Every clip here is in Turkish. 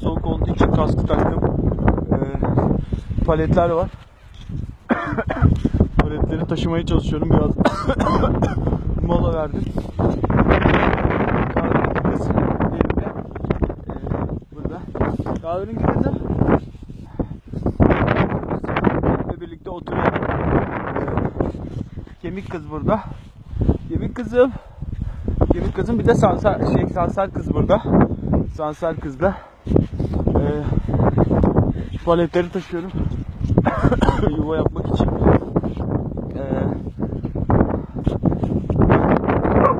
soğuk olduğu için kaskı taktım. Ee, paletler var. Paletleri taşımaya çalışıyorum biraz. mola verdim. Kahverengi kız. Ee, burada. Kahverengi kızım. Kemik kız burada. Kemik kızım. Kemik kızım bir de sansar, şey, sansar kız burada. Sansar kız da. Ee, paletleri taşıyorum. Yuva yapmak için. Ee,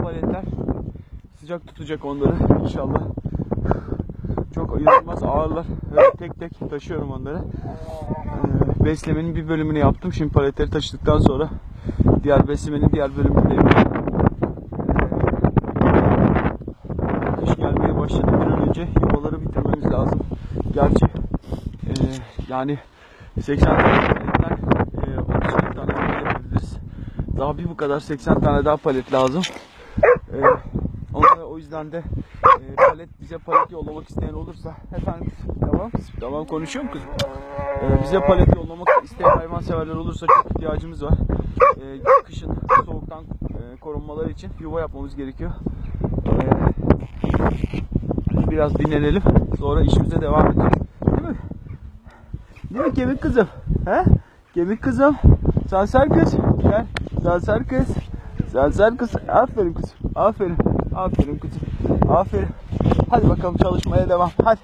paletler sıcak tutacak onları inşallah. Çok inanılmaz ağırlar. Evet, tek tek taşıyorum onları. Ee, beslemenin bir bölümünü yaptım. Şimdi paletleri taşıdıktan sonra diğer beslemenin diğer bölümünü de yapacağım. Ee, Kış gelmeye başladı bir an önce yuvaları bitirmemiz lazım. Gerçi e, yani 80 tane e, 30 tane yuva yapabiliriz. Daha bir bu kadar 80 tane daha palet lazım. E, onlara o yüzden de e, palet bize palet yollamak isteyen olursa efendim tamam tamam konuşuyorum kızım. E, bize palet yollamak isteyen hayvanseverler olursa çok ihtiyacımız var. E, kışın soğuktan e, korunmaları için yuva yapmamız gerekiyor. E, biraz dinlenelim. Sonra işimize devam edeceğiz. Değil mi? Değil mi kemik kızım? He? Kemik kızım. Sansar kız. Gel. Sansar kız. Sansar kız. Aferin kızım. Aferin. Aferin kızım. Aferin. Hadi bakalım çalışmaya devam. Hadi.